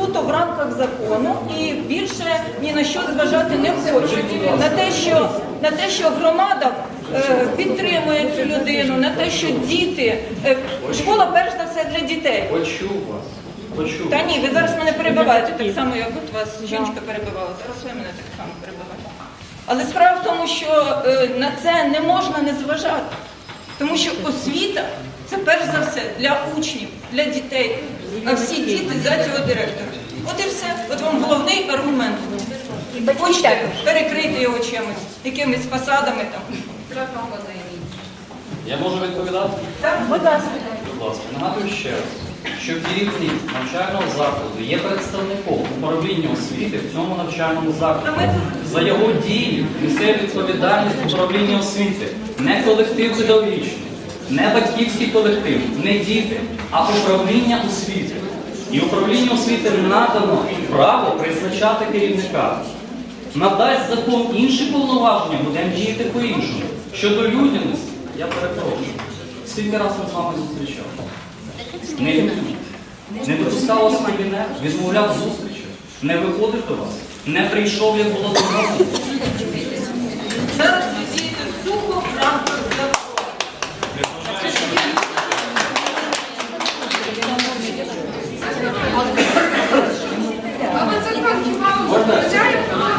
суто в рамках закону і більше ні на що зважати не хочуть. На те, що на те, що громада е, підтримує цю людину, на те, що діти е, школа перш за все для дітей. Почув вас. Почув. Та ні, ви зараз мене перебиваєте так само, як от вас жінка перебивала. Зараз ви мене так само перебиваєте. Але справа в тому, що е, на це не можна не зважати. Тому що освіта це перш за все для учнів, для дітей. А всі діти за цього директора. От і все. От вам головний аргумент. Хочете перекрити його чимось, якимись фасадами там. Я можу відповідати? Так, будь ласка. Будь ласка, нагадую ще раз, що керівник навчального закладу є представником управління освіти в цьому навчальному закладі. За його дії несе відповідальність управління освіти, не колектив педагогічний, не батьківський колектив, не діти, а управління освіти. І управління освіти надано право призначати керівника. Надасть закон інші повноваження, будемо діяти по-іншому. Щодо людяності, я перепрошую. Скільки разів ми з вами зустрічали? Не. Не допускав вас в кабінет, відмовляв зустрічі, не виходив до вас, не прийшов, як було домовлено. Зараз ви дієте сухо в рамках. Але хіба забороняє? Не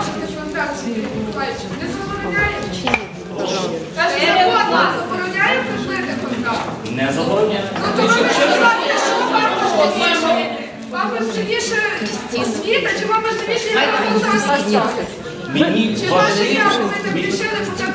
забороняє? Забороняє припинити контракт. Не забороняє. Ну то ви сказали, що вам важливіше? Важливіше освіта, чи вам важливіше? Мені Чи ваше важливо. я, там так рішили хоча б